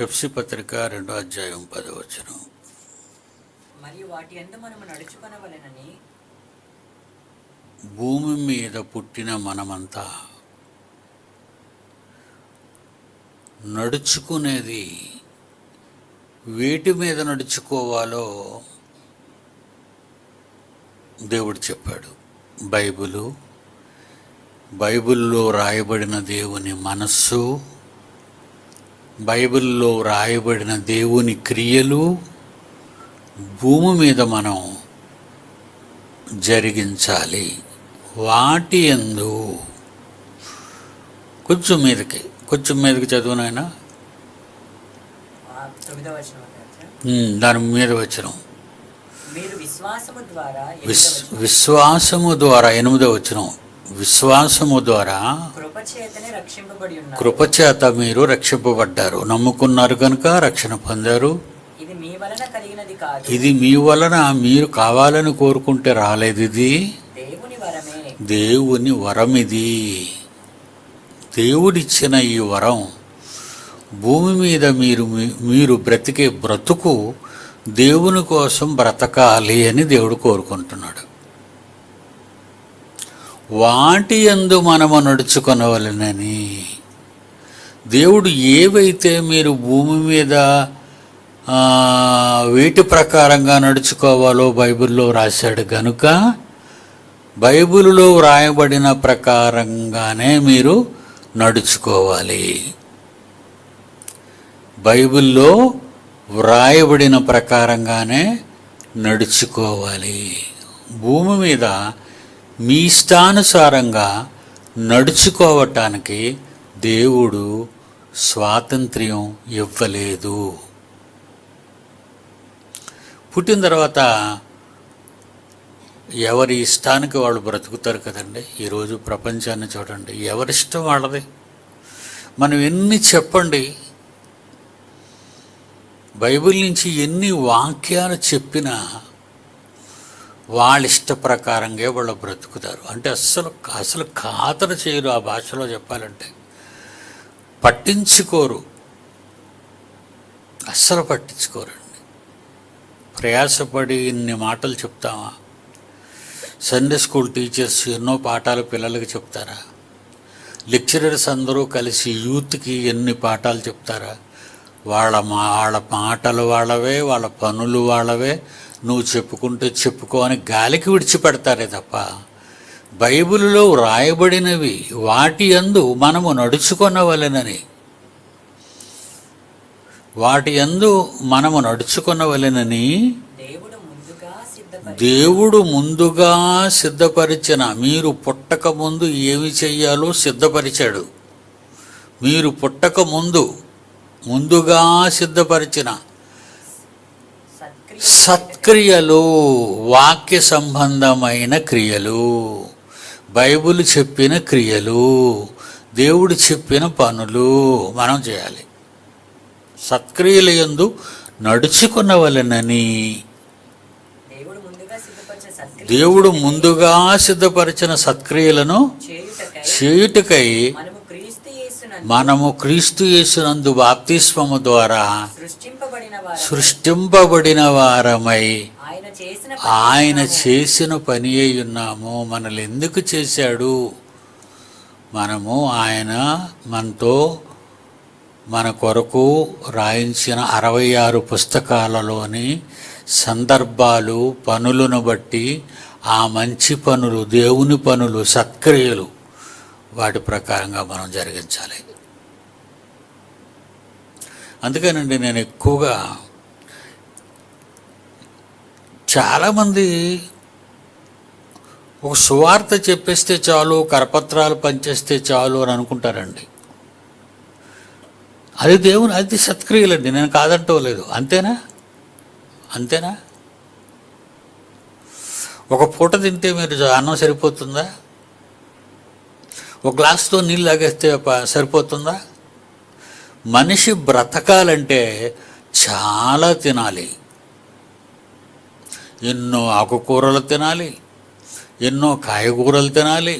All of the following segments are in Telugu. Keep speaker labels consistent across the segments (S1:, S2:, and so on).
S1: ఎఫ్సి పత్రిక రెండో అధ్యాయం పదవచనం
S2: మరియు వాటి యందు మనము నడుచుకొనవలెనని?
S1: భూమి మీద పుట్టిన మనమంతా నడుచుకునేది వేటి మీద నడుచుకోవాలో దేవుడు చెప్పాడు. బైబిలు బైబిల్లో రాయబడిన దేవుని మనస్సు బైబిల్లో రాయబడిన దేవుని క్రియలు భూమి మీద మనం జరిగించాలి వాటి ఎందు కొంచెం మీదకి కొంచెం మీదకి చదువునైనా. దాని మీద వచ్చిన.
S2: విశ్వాసము ద్వారా
S1: ఎనిమిదో వచ్చిన విశ్వాసము ద్వారా కృపచేత మీరు రక్షింపబడ్డారు. నమ్ముకున్నారు కనుక రక్షణ పొందారు.
S2: ఇది మీ వలన
S1: మీరు కావాలని కోరుకుంటే రాలేదు ఇది.
S2: దేవుని
S1: వరం ఇది దేవుడిచ్చిన ఈ వరం భూమి మీద మీరు మీరు బ్రతికే బ్రతుకు దేవుని కోసం బ్రతకాలి అని దేవుడు కోరుకుంటున్నాడు. వాటి యందు మనము నడుచుకొనవలెనని. దేవుడు ఏవైతే మీరు భూమి మీద వీటి ప్రకారంగా నడుచుకోవాలో బైబిల్లో రాశాడు గనుక బైబిల్లో వ్రాయబడిన ప్రకారంగానే మీరు నడుచుకోవాలి. బైబిల్లో వ్రాయబడిన ప్రకారంగానే నడుచుకోవాలి. భూమి మీద మీ ఇష్టానుసారంగా నడుచుకోవటానికి దేవుడు స్వాతంత్ర్యం ఇవ్వలేదు. పుట్టిన తర్వాత ఎవరి ఇష్టానికి వాళ్ళు బ్రతుకుతారు కదండి? ఈరోజు ప్రపంచాన్ని చూడండి ఎవరిష్టం వాళ్ళది? మనం ఎన్ని చెప్పండి? బైబిల్ నుంచి ఎన్ని వాక్యాలు చెప్పినా వాళ్ళ ఇష్ట ప్రకారంగా వాళ్ళు బ్రతుకుతారు. అంటే అస్సలు అసలు ఖాతరు చేయరు ఆ భాషలో చెప్పాలంటే. పట్టించుకోరు. అస్సలు పట్టించుకోరండి. ప్రయాసపడి ఇన్ని మాటలు చెప్తామా? సండే స్కూల్ టీచర్స్ ఎన్నో పాఠాలు పిల్లలకి చెప్తారా? లెక్చరర్స్ అందరూ కలిసి యూత్కి ఎన్ని పాఠాలు చెప్తారా? వాళ్ళ మా వాళ్ళ మాటలు వాళ్ళవే వాళ్ళ పనులు వాళ్ళవే నువ్వు చెప్పుకుంటే చెప్పుకో అని గాలికి విడిచిపెడతారే తప్ప బైబిలులో వ్రాయబడినవి వాటి యందు మనము నడుచుకొనవలెనని. వాటి యందు మనము నడుచుకొనవలెనని
S2: దేవుడు ముందుగా సిద్ధపరి
S1: దేవుడు ముందుగా సిద్ధపరిచిన మీరు పుట్టక ముందు ఏమి చెయ్యాలో సిద్ధపరిచాడు. మీరు పుట్టక ముందు ముందుగా సిద్ధపరిచిన సత్క్రియలు వాక్య సంబంధమైన క్రియలు బైబిల్ చెప్పిన క్రియలు దేవుడు చెప్పిన పనులు మనం చేయాలి. సత్క్రియల
S2: ముందుగా సిద్ధపరిచిన సత్క్రియ
S1: దేవుడు ముందుగా సిద్ధపరిచిన సత్క్రియలను
S2: చేయుటకై మనము క్రీస్తు యేసునందు
S1: బాప్తిస్మము ద్వారా
S2: సృష్టింపబడిన వారు
S1: సృష్టింపబడిన వారమై
S2: ఆయన చేసిన
S1: ఆయన చేసిన పని అయి ఉన్నాము మనల్ని ఎందుకు చేశాడు? మనము ఆయన మనతో మన కొరకు రాయించిన అరవై ఆరు పుస్తకాలలోని సందర్భాలు పనులను బట్టి ఆ మంచి పనులు దేవుని పనులు సత్క్రియలు వాటి ప్రకారంగా మనం జరిగించాలి. అందుకేనండి నేను ఎక్కువగా చాలామంది ఒక సువార్త చెప్పేస్తే చాలు కరపత్రాలు పనిచేస్తే చాలు అని అనుకుంటారండి. అది దేవుని అది సత్క్రియలండి నేను కాదంటోలేదు. అంతేనా? అంతేనా? ఒక పూట తింటే మీరు అన్నం సరిపోతుందా? ఒక గ్లాస్తో నీళ్ళు తాగేస్తే సరిపోతుందా? మనిషి బ్రతకాలంటే చాలా తినాలి. ఎన్నో ఆకుకూరలు తినాలి ఎన్నో కాయగూరలు తినాలి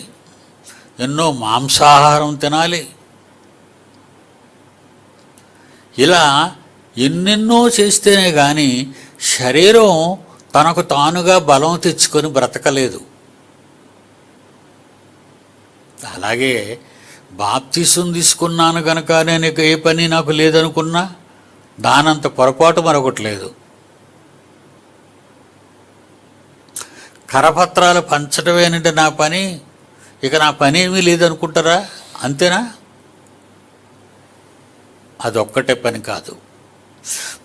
S1: ఎన్నో మాంసాహారం తినాలి. ఇలా ఎన్నెన్నో చేస్తేనే కానీ శరీరం తనకు తానుగా బలం తెచ్చుకొని బ్రతకలేదు. అలాగే బాప్తిసం తీసుకున్నాను గనక నేను ఇక ఏ పని నాకు లేదనుకున్నా దానంత పొరపాటు మరొకటి లేదు. కరపత్రాలు పంచటమేనంటే నా పని ఇక నా పని ఏమీ లేదనుకుంటారా? అంతేనా? అదొక్కటే పని కాదు.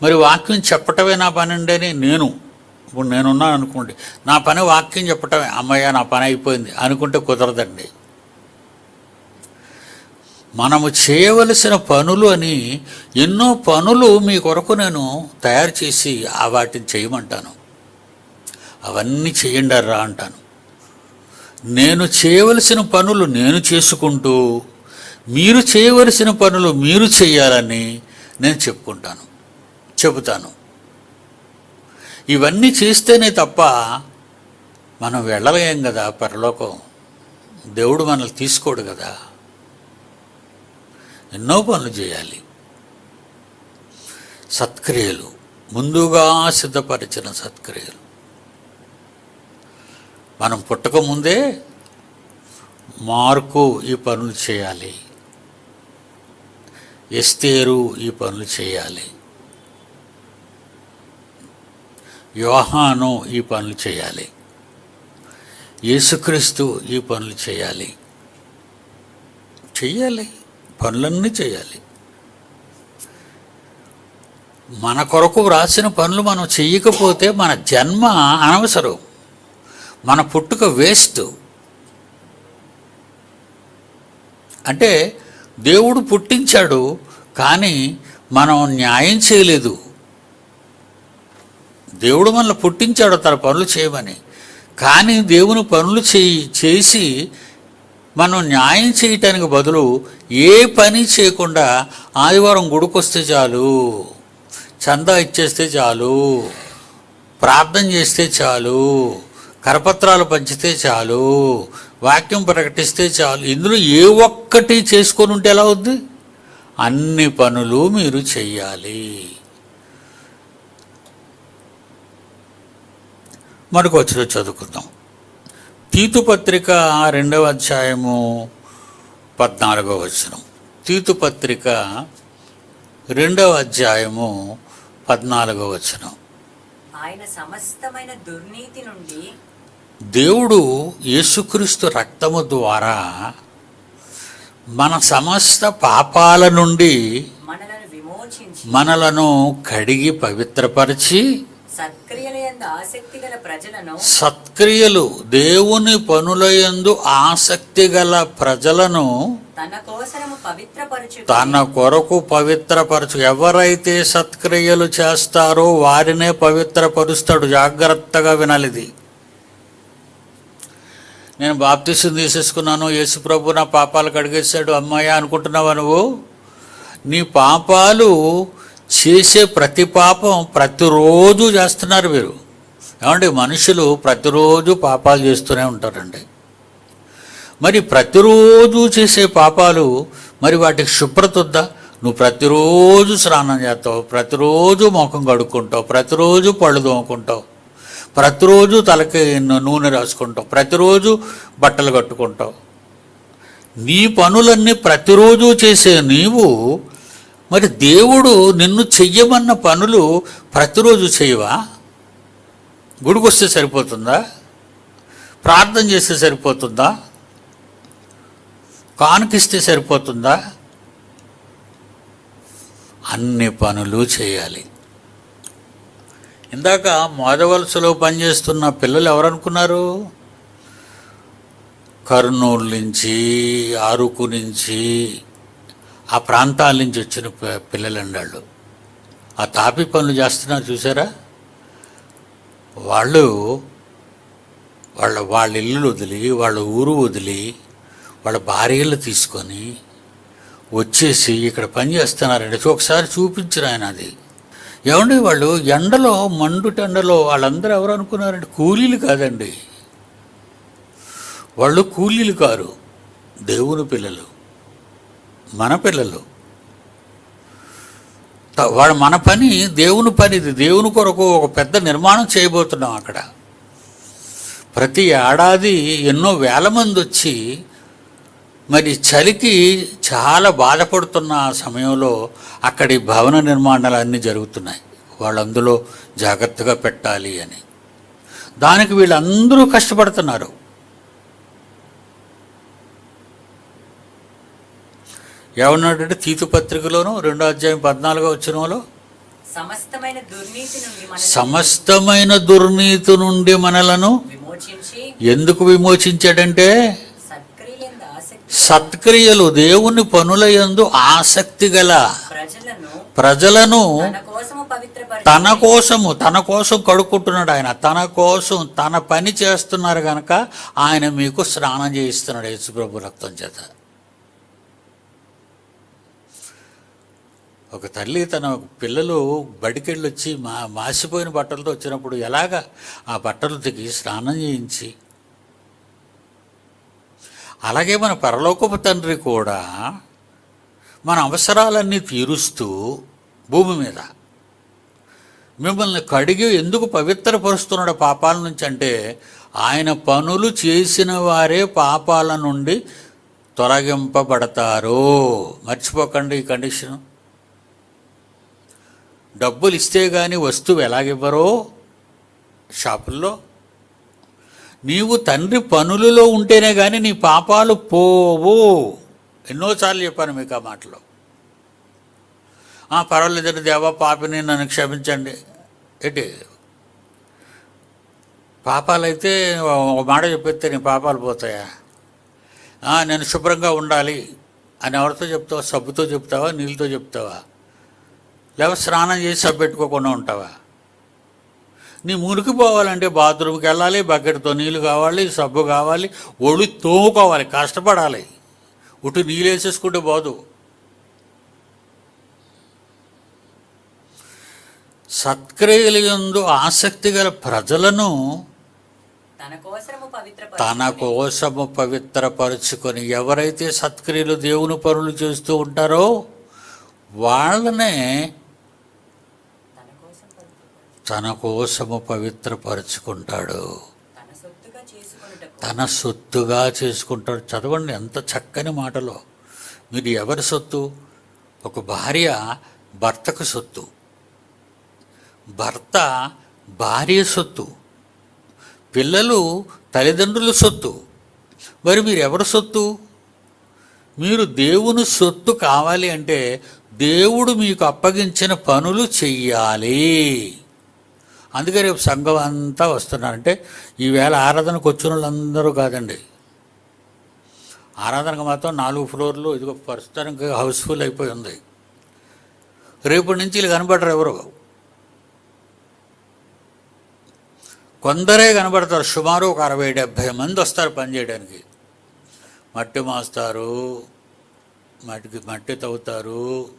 S1: మరి వాక్యం చెప్పటమే నా పని అండి నేను ఇప్పుడు నేనున్నాను అనుకోండి నా పని వాక్యం చెప్పటమే. అమ్మయ్య నా పని అయిపోయింది అనుకుంటే కుదరదండి. మనము చేయవలసిన పనులు అని ఎన్నో పనులు మీ కొరకు నేను తయారు చేసి ఆ వాటిని చేయమంటాను. అవన్నీ చేయండి రా అంటాను. నేను చేయవలసిన పనులు నేను చేసుకుంటూ మీరు చేయవలసిన పనులు మీరు చేయాలని నేను చెప్పుకుంటాను చెబుతాను. ఇవన్నీ చేస్తేనే తప్ప మనం వెళ్ళలేం కదా పరలోకం. దేవుడు మనల్ని తీసుకోడు కదా. ఎన్నో పనులు చేయాలి. సత్క్రియలు ముందుగా సిద్ధపరిచిన సత్క్రియలు. మనం పుట్టకముందే మార్కు ఈ పనులు చేయాలి. ఎస్తేరు ఈ పనులు చేయాలి. యోహాను ఈ పనులు చేయాలి. యేసుక్రీస్తు ఈ పనులు చేయాలి. చెయ్యాలి. పనులన్నీ చేయాలి. మన కొరకు వ్రాసిన పనులు మనం చెయ్యకపోతే మన జన్మ అనవసరం. మన పుట్టుక వేస్ట్. అంటే దేవుడు పుట్టించాడు కానీ మనం న్యాయం చేయలేదు. దేవుడు మనల్ని పుట్టించాడు తన పనులు చేయమని. కానీ దేవుని పనులు చేయి చేసి మనం న్యాయం చేయటానికి బదులు ఏ పని చేయకుండా ఆదివారం గుడికొస్తే చాలు చందా ఇచ్చేస్తే చాలు ప్రార్థన చేస్తే చాలు కరపత్రాలు పంచితే చాలు వాక్యం ప్రకటిస్తే చాలు ఇందులో ఏ ఒక్కటి చేసుకొని ఉంటే ఎలా అవుద్ది? అన్ని పనులు మీరు చెయ్యాలి. మనకు వచ్చిన చదువుకుందాం. తీతు పత్రిక రెండవ అధ్యాయము పద్నాలుగవ వచనం. తీతు పత్రిక రెండవ అధ్యాయము పద్నాలుగవ వచనం.
S2: ఆయన సమస్తమైన దుర్నీతి నుండి
S1: దేవుడు యేసుక్రీస్తు రక్తము ద్వారా మన సమస్త పాపాల నుండి
S2: మనలను విమోచించి
S1: మనలను కడిగి పవిత్రపరిచి
S2: సత్క్రియల యందు ఆసక్తి గల ప్రజలను
S1: సత్క్రియలు దేవుని పనులయందు ఆసక్తి గల ప్రజలను
S2: తన కోసరము పవిత్రపరచు
S1: తన కొరకు పవిత్రపరచు. ఎవరైతే సత్క్రియలు చేస్తారో వారినే పవిత్రపరుస్తాడు. జాగ్రత్తగా వినాలిది. నేను బాప్తీసం తీసేసుకున్నాను. యేసు ప్రభు నా పాపాలు కడిగేశాడు అమ్మాయ అనుకుంటున్నావా నువ్వు? నీ పాపాలు చేసే ప్రతి పాపం ప్రతిరోజు చేస్తున్నారు మీరు. ఏమండి మనుషులు ప్రతిరోజు పాపాలు చేస్తూనే ఉంటారండి. మరి ప్రతిరోజు చేసే పాపాలు మరి వాటికి శుభ్రత ఉందా? నువ్వు ప్రతిరోజు స్నానం చేస్తావు ప్రతిరోజు ముఖం కడుక్కుంటావు ప్రతిరోజు పళ్ళు తోముకుంటావు ప్రతిరోజు తలకి నూనె రాసుకుంటావు ప్రతిరోజు బట్టలు కట్టుకుంటావు. నీ పనులన్నీ ప్రతిరోజు చేసే నీవు మరి దేవుడు నిన్ను చెయ్యమన్న పనులు ప్రతిరోజు చేయవా? గుడికొస్తే సరిపోతుందా? ప్రార్థన చేస్తే సరిపోతుందా? కానుకిస్తే సరిపోతుందా? అన్ని పనులు చేయాలి. ఇందాక మోదవలసలో పనిచేస్తున్న పిల్లలు ఎవరనుకున్నారు? కర్నూలు నుంచి అరకు నుంచి ఆ ప్రాంతాల నుంచి వచ్చిన పిల్లలు పిల్లలండి వాళ్ళు. ఆ తాపి పనులు చేస్తున్నారు చూసారా? వాళ్ళు వాళ్ళ వాళ్ళ ఇల్లు వదిలి వాళ్ళ ఊరు వదిలి వాళ్ళ భార్యలు తీసుకొని వచ్చేసి ఇక్కడ పని చేస్తున్నారండి. ఒకసారి చూపించరు ఆయన అది. ఏమండి వాళ్ళు ఎండలో మండుటెండలో వాళ్ళందరూ ఎవరు అనుకున్నారండి? కూలీలు కాదండి. వాళ్ళు కూలీలు కారు. దేవుని పిల్లలు. మన పిల్లలు. త- వాడు మన పని దేవుని పని ఇది. దేవుని కొరకు ఒక పెద్ద నిర్మాణం చేయబోతున్నాం అక్కడ. ప్రతి ఏడాది ఎన్నో వేల మంది వచ్చి మరి చలికి చాలా బాధపడుతున్న సమయంలో అక్కడి భవన నిర్మాణాలు అన్నీ జరుగుతున్నాయి. వాళ్ళు అందులో జాగ్రత్తగా పెట్టాలి అని. దానికి వీళ్ళందరూ కష్టపడుతున్నారు. ఏమన్నాడంటే తీతు పత్రికలోను రెండో అధ్యాయం పద్నాలుగో వచ్చినలో
S2: సమస్తమైన దుర్నీతి నుండి మన
S1: సమస్తమైన దుర్నీతి నుండి మనలను ఎందుకు విమోచించాడంటే సత్క్రియలు దేవుని పనుల యందు ఆసక్తి గల
S2: ప్రజలను తన కోసము
S1: తన కోసం కడుక్కుంటున్నాడు ఆయన. తన కోసం తన పని చేస్తున్నారు కనుక ఆయన మీకు స్నానం చేయిస్తున్నాడు యేసుప్రభు రక్తం చేత. ఒక తల్లి తన పిల్లలు బడికెళ్ళి వచ్చి మా మాసిపోయిన బట్టలతో వచ్చినప్పుడు ఎలాగ ఆ బట్టలు దిగి స్నానం చేయించి అలాగే మన పరలోకపు తండ్రి కూడా మన అవసరాలన్నీ తీరుస్తూ భూమి మీద మిమ్మల్ని కడిగి ఎందుకు పవిత్రపరుస్తున్నాడు పాపాల నుంచి అంటే ఆయన పనులు చేసిన వారే పాపాల నుండి తొలగింపబడతారు. మర్చిపోకండి ఈ కండిషన్. డబ్బులు ఇస్తే కానీ వస్తువు ఎలాగివ్వరో షాపుల్లో. నీవు తండ్రి పనులలో ఉంటేనే కానీ నీ పాపాలు పోవు. ఎన్నోసార్లు చెప్పాను మీకు ఆ మాటలో. "ఆ, పర్వాలేదండి దేవా పాపిని నన్ను క్షమించండి. ఏంటి? పాపాలైతే ఒక మాట చెప్పేస్తే నీ పాపాలు పోతాయా? నేను శుభ్రంగా ఉండాలి అని ఎవరితో చెప్తావా? సబ్బుతో చెప్తావా? నీళ్ళతో చెప్తావా? ఎవరు స్నానం చేసి పెట్టుకోకుండా ఉంటావా? నీ మునిగిపోవాలంటే బాత్రూమ్కి వెళ్ళాలి బకెట్తో నీళ్ళు కావాలి సబ్బు కావాలి ఒళ్ళు తోముకోవాలి కష్టపడాలి. ఉటు నీళ్ళు వేసేసుకుంటే పోదు. సత్క్రియలందు ఆసక్తి గల ప్రజలను
S2: తన కోసము
S1: పవిత్రపరుచుకొని ఎవరైతే సత్క్రియలు దేవుని పనులు చేస్తూ ఉంటారో వాళ్ళనే
S2: తన
S1: కోసము పవిత్రపరుచుకుంటాడు.
S2: తన సొత్తుగా
S1: తన సొత్తుగా చేసుకుంటాడు. చదవండి ఎంత చక్కని మాటలో. మీరు ఎవరి సొత్తు? ఒక భార్య భర్తకు సొత్తు. భర్త భార్య సొత్తు. పిల్లలు తల్లిదండ్రుల సొత్తు. మరి మీరు ఎవరి సొత్తు? మీరు దేవుని సొత్తు కావాలి అంటే దేవుడు మీకు అప్పగించిన పనులు చెయ్యాలి. అందుకే రేపు సంఘం అంతా వస్తున్నారంటే ఈవేళ ఆరాధనకు వచ్చిన వాళ్ళందరూ కాదండి. ఆరాధనకు మాత్రం నాలుగు ఫ్లోర్లు ఇదిగో ప్రస్తుతానికి హౌస్ఫుల్ అయిపోయి ఉంది. రేపటి నుంచి వీళ్ళు కనబడరు ఎవరు. కొందరే కనబడతారు. సుమారు ఒక అరవై డెబ్భై మంది వస్తారు పనిచేయడానికి మట్టి మాస్తారు మట్టికి మట్టి తవ్వుతారు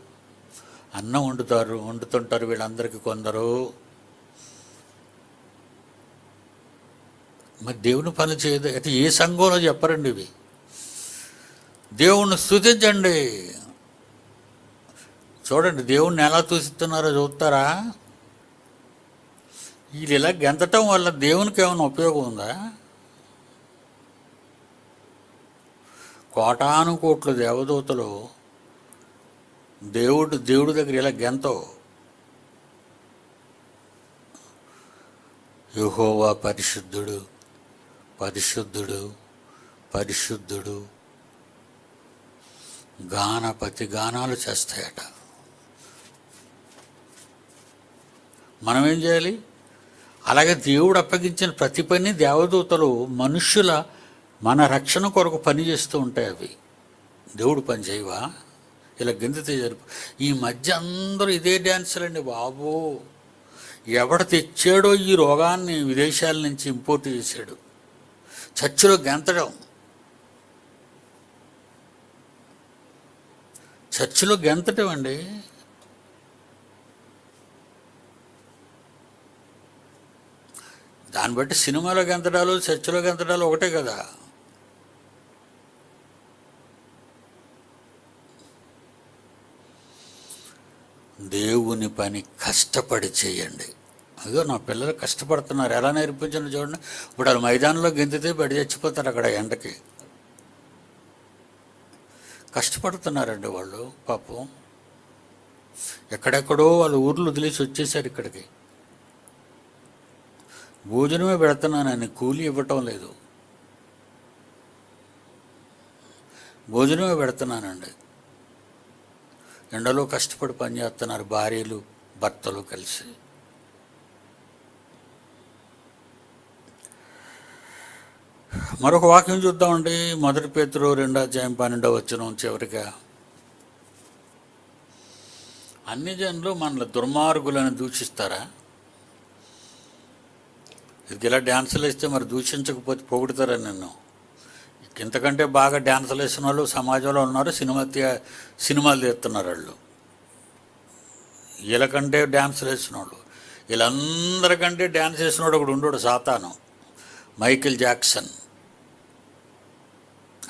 S1: అన్నం వండుతారు వండుతుంటారు వీళ్ళందరికీ కొందరు. మరి దేవుని పని చేయదు. అయితే ఏ సంఘంలో చెప్పరండి ఇవి? దేవుణ్ణి స్థుతించండి చూడండి దేవుణ్ణి ఎలా చూస్తున్నారో చూస్తారా? వీళ్ళు ఇలా గెంతటం వల్ల దేవునికి ఏమైనా ఉపయోగం ఉందా? కోటాను కోట్లు దేవదూతలు దేవుడు దేవుడి దగ్గర ఇలా గెంతవు. యుహోవా పరిశుద్ధుడు. పరిశుద్ధుడు పరిశుద్ధుడు గానపతి గానాలు చేస్తాయట. మనం ఏం చేయాలి? అలాగే దేవుడు అప్పగించిన ప్రతి పని దేవదూతలు మనుష్యుల మన రక్షణ కొరకు పని చేస్తూ ఉంటాయి అవి. దేవుడు పని చేయవా? ఇలా గెంతితే జరుపు ఈ మధ్య అందరూ ఇదే డ్యాన్సులండి బాబు. ఎవడ తెచ్చాడో ఈ రోగాన్ని విదేశాల నుంచి ఇంపోర్ట్ చేశాడు. చర్చిలో గెంతడం. చర్చిలో గెంతటం అండి. దాన్ని బట్టి సినిమాలో గెంతడాలు చర్చిలో గెంతడాలు ఒకటే కదా. దేవుని పని కష్టపడి చేయండి. అయ్యో నా పిల్లలు కష్టపడుతున్నారు. ఎలా నేర్పించండి చూడండి. ఇప్పుడు వాళ్ళు మైదానంలో గెంతితే బడి చచ్చిపోతారు అక్కడ ఎండకి. కష్టపడుతున్నారండి వాళ్ళు పాపం. ఎక్కడెక్కడో వాళ్ళ ఊర్లు వదిలేసి వచ్చేసారు ఇక్కడికి. భోజనమే పెడుతున్నానని కూలి ఇవ్వటం లేదు. భోజనమే పెడుతున్నానండి. ఎండలో కష్టపడి పనిచేస్తున్నారు భార్యలు భర్తలు కలిసి. మరొక వాక్యం చూద్దామండి. మొదటి పేతురు రెండో అధ్యాయం పన్నెండో వచ్చిన చివరిగా. అన్ని జనులు మనల్ని దుర్మార్గులను దూషిస్తారా? ఇది ఇలా డ్యాన్సులు వేస్తే మరి దూషించకపోతే పొగుడుతారా నిన్ను? ఇంతకంటే బాగా డ్యాన్సులు వేసిన వాళ్ళు సమాజంలో ఉన్నారు సినిమా తీ- సినిమాలు తీస్తున్నారు వాళ్ళు. వీళ్ళకంటే డ్యాన్సులు వేసిన వాళ్ళు. వీళ్ళందరికంటే డ్యాన్స్ వేసినోడు ఒకడు ఉండడు సాతాను. Michael Jackson.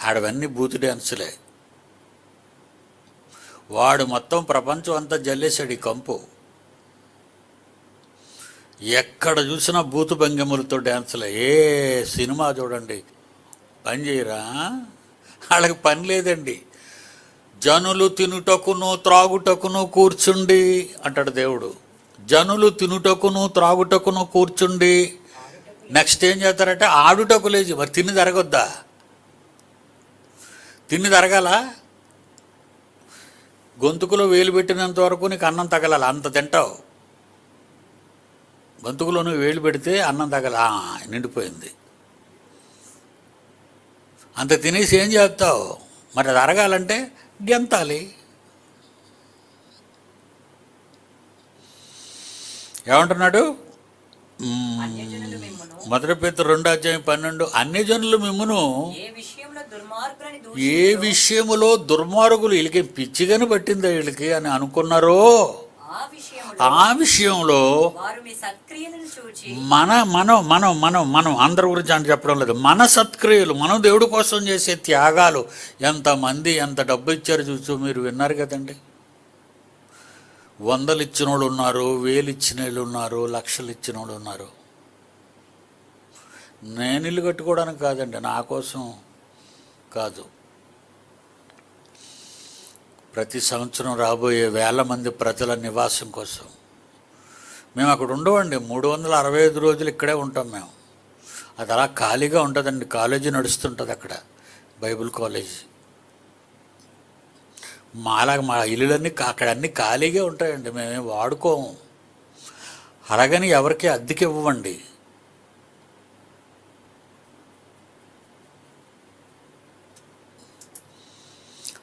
S1: ఆడవన్నీ బూత్ డ్యాన్సులే. వాడు మొత్తం ప్రపంచం అంతా జల్లేశాడు ఈ కంపు. ఎక్కడ చూసినా బూతు భంగిములతో డ్యాన్సులే. ఏ సినిమా చూడండి. పని చేయరా? వాళ్ళకి పని లేదండి. జనులు తినుటకును త్రాగుటకును కూర్చుండి అంటాడు దేవుడు. జనులు తినుటకును త్రాగుటకును కూర్చుండి. నెక్స్ట్ ఏం చేస్తారంటే ఆడుటకు లేచి మరి తిని జరగొద్దా? తిని జరగాల గొంతుకులో వేలు పెట్టినంత వరకు నీకు అన్నం తగలాలి? అంత తింటావు. గొంతుకులో నువ్వు వేలు పెడితే అన్నం తగల నిండిపోయింది. అంత తినేసి ఏం చేస్తావు? మరి అది అరగాలంటే గెంతాలి. ఏమంటున్నాడు? మొదటి పేరు రెండో అధ్యాయం పన్నెండు. అన్ని జనులు మిమ్మును
S2: ఏ
S1: విషయములో దుర్మార్గులు వీళ్ళకి పిచ్చిగాని పట్టిందా వీళ్ళకి అని అనుకున్నారో?
S2: ఆ విషయంలో చూచి
S1: మన మనం మనం మనం మనం అందరి గురించి అని చెప్పడం లేదు. మన సత్క్రియలు మనం దేవుడి కోసం చేసే త్యాగాలు ఎంతమంది ఎంత డబ్బు ఇచ్చారు చూస్తూ మీరు విన్నారు కదండి. వందలు ఇచ్చిన వాళ్ళు ఉన్నారు వేలు ఇచ్చిన వాళ్ళు ఉన్నారు లక్షలు ఇచ్చిన వాళ్ళు ఉన్నారు. నేను ఇల్లు కట్టుకోవడానికి కాదండి నా కోసం కాదు. ప్రతి సంవత్సరం రాబోయే వేల మంది ప్రజల నివాసం కోసం. మేము అక్కడ ఉండవండి. మూడు వందల అరవై ఐదు రోజులు ఇక్కడే ఉంటాం మేము. అది అలా ఖాళీగా ఉంటుందండి కాలేజీ నడుస్తుంటుంది అక్కడ. Bible college. మాలాగా మా ఇల్లులన్నీ అక్కడ అన్నీ ఖాళీగా ఉంటాయండి. మేమేం వాడుకోము. అలాగని ఎవరికి అద్దెకి ఇవ్వండి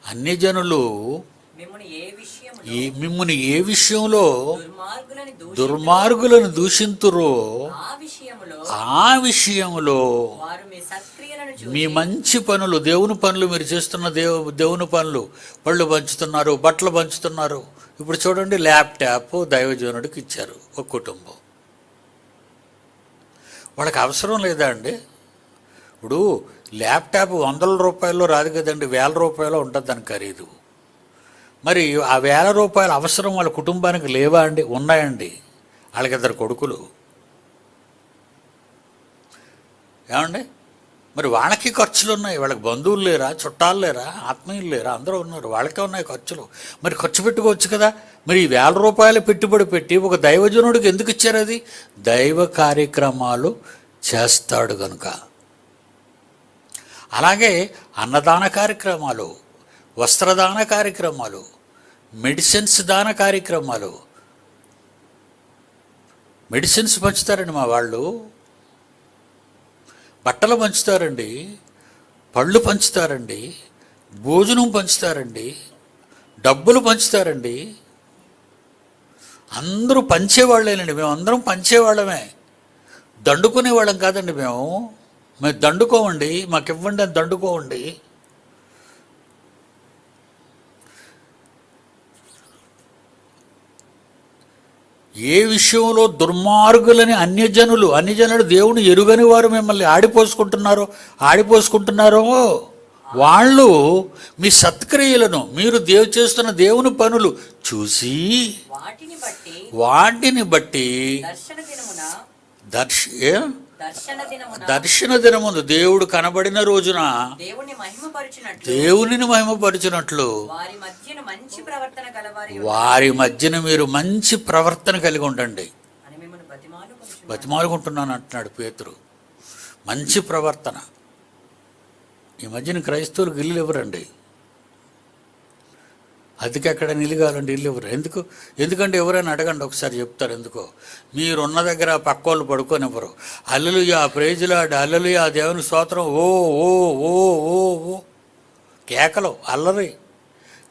S1: అన్ని జనులు
S2: మిమ్మల్ని ఏ విషయంలో
S1: ఈ మిమ్ముని ఏ విషయంలో
S2: దుర్మార్గులని
S1: దూషింతురో
S2: ఆ విషయంలో మీ
S1: మంచి పనులు దేవుని పనులు మీరు చేస్తున్న దేవు దేవుని పనులు పళ్ళు పంచుతున్నారు బట్టలు పంచుతున్నారు. ఇప్పుడు చూడండి ల్యాప్టాప్ దైవజనుడికి ఇచ్చారు ఒక కుటుంబం. వాళ్ళకి అవసరం లేదా అండి? ఇప్పుడు ల్యాప్టాప్ వందల రూపాయల్లో రాదు కదండి వేల రూపాయలు ఉంటుంది దాని ఖరీదు. మరి ఆ వేల రూపాయల అవసరం వాళ్ళ కుటుంబానికి లేవా అండి? ఉన్నాయండి. వాళ్ళకి ఇద్దరు కొడుకులు. ఏమండి? మరి వాళ్ళకి ఖర్చులు ఉన్నాయి. వాళ్ళకి బంధువులు లేరా? చుట్టాలు లేరా? ఆత్మీయులు లేరా? అందరూ ఉన్నారు. వాళ్ళకే ఉన్నాయి ఖర్చులు. మరి ఖర్చు పెట్టుకోవచ్చు కదా. మరి ఈ వేల రూపాయలు పెట్టుబడి పెట్టి ఒక దైవజనుడికి ఎందుకు ఇచ్చారు అది? దైవ కార్యక్రమాలు చేస్తాడు కనుక అలాగే అన్నదాన కార్యక్రమాలు వస్త్రదాన కార్యక్రమాలు మెడిసిన్స్ దాన కార్యక్రమాలు. మెడిసిన్స్ పంచుతారండి మా వాళ్ళు. బట్టలు పంచుతారండి పళ్ళు పంచుతారండి భోజనం పంచుతారండి డబ్బులు పంచుతారండి. అందరూ పంచేవాళ్ళేనండి. మేము అందరం పంచేవాళ్ళమే. దండుకునే వాళ్ళం కాదండి మేము. మేము దండుకోమండి మాకు ఇవ్వండి అని దండుకోవండి ఏ విషయంలో దుర్మార్గులని అన్యజనులు అన్యజనులు దేవుని ఎరుగని వారు మిమ్మల్ని ఆడిపోసుకుంటున్నారో ఆడిపోసుకుంటున్నారో వాళ్ళు మీ సత్క్రియలను మీరు దేవు చేస్తున్న దేవుని పనులు చూసి
S2: వాటి వాటిని బట్టి దర్శన దినమున
S1: దర్శ ఏ?
S2: దర్శన
S1: దినముందు దేవుడు కనబడిన రోజున
S2: దేవుని మహిమపరిచినట్లు
S1: దేవునిని మహిమపరిచినట్లు
S2: వారి మధ్యన
S1: మీరు మంచి ప్రవర్తన కలిగి ఉండండి. బతిమాలుకుంటున్నాను. అంటున్నాడు పేతురు. మంచి ప్రవర్తన. ఈ మధ్యన క్రైస్తవులకు ఇల్లు ఇవ్వరండి అతికి అక్కడ ఇల్లు ఇల్లు ఇవ్వరు ఎందుకు? ఎందుకంటే ఎవరైనా అడగండి ఒకసారి చెప్తారు ఎందుకో. మీరున్న దగ్గర పక్కోళ్ళు పడుకొని ఇవ్వరు అల్లులు ఆ ప్రేజులాడు అల్లులు ఆ దేవుని స్తోత్రం. ఓ ఓ ఓ ఓ ఓ. కేకలు అల్లరి.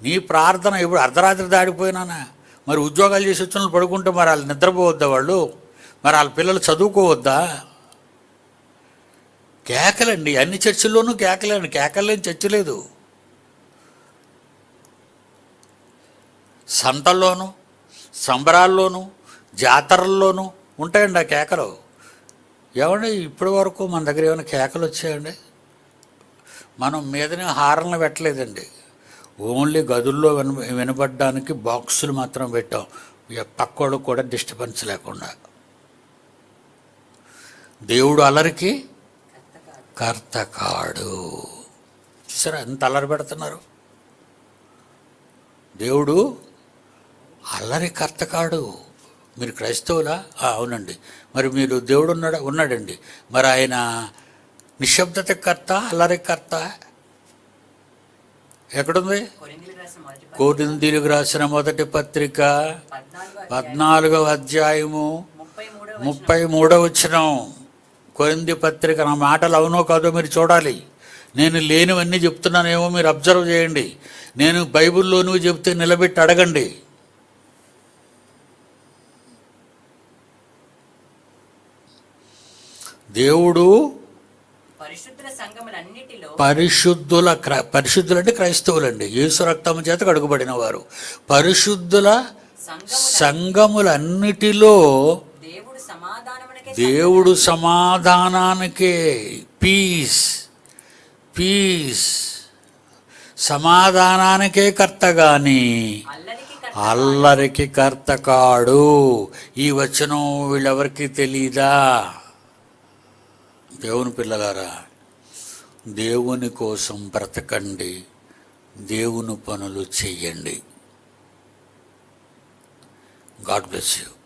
S1: నీ ప్రార్థన ఇప్పుడు అర్ధరాత్రి దాడిపోయినానా మరి ఉద్యోగాలు చేసి వచ్చిన వాళ్ళు పడుకుంటే మరి వాళ్ళు నిద్రపోవద్దా వాళ్ళు? మరి వాళ్ళ పిల్లలు చదువుకోవద్దా? కేకలండి. అన్ని చర్చిల్లోనూ కేకలండి. కేకలేని చర్చ లేదు సంతల్లోనూ సంబరాల్లోనూ జాతరల్లోనూ ఉంటాయండి ఆ కేకలు. ఏమండి ఇప్పటి వరకు మన దగ్గర ఏమైనా కేకలు వచ్చాయండి? మనం మీదనే హారన్లు పెట్టలేదండి. ఓన్లీ గదుల్లో విన వినబడడానికి బాక్సులు మాత్రం పెట్టాం. ఇక కూడా డిస్టర్బెన్స్ లేకుండా. దేవుడు అలరికి కర్త కాడు. సరే ఎంత అలరి పెడుతున్నారు? దేవుడు అల్లరి కర్త కాడు మీరు క్రైస్తవులా? అవునండి. మరి మీరు దేవుడు ఉన్నాడు ఉన్నాడండి. మరి ఆయన నిశ్శబ్దత కర్త అల్లరి కర్త? ఎక్కడుంది?
S2: కోరిందీలకు రాసిన మొదటి పత్రిక
S1: మొదటి పత్రిక పద్నాలుగవ అధ్యాయము
S2: ముప్పై మూడవ
S1: వచ్చిన కొరింది పత్రిక నా మాటలు అవునో కాదో మీరు చూడాలి. నేను లేనివన్నీ చెప్తున్నానేమో మీరు అబ్జర్వ్ చేయండి. నేను బైబిల్లోనివి చెప్తే నిలబెట్టి అడగండి. దేవుడు పరిశుద్ధుల క్ర పరిశుద్ధులు అంటే క్రైస్తవులండి. యేసు రక్తము చేత కడుగుబడిన వారు పరిశుద్ధుల
S2: సంఘముల
S1: సంఘములన్నిటిలో దేవుడు సమాధానానికే పీస్ పీస్ సమాధానానికే కర్త గాని
S2: అల్లరికి కర్త
S1: అల్లరికి కర్త కాడు ఈ వచనం వీళ్ళెవరికి తెలీదా? దేవుని పిల్లలారా దేవుని కోసం బ్రతకండి దేవుని పనులు చెయ్యండి. God bless you.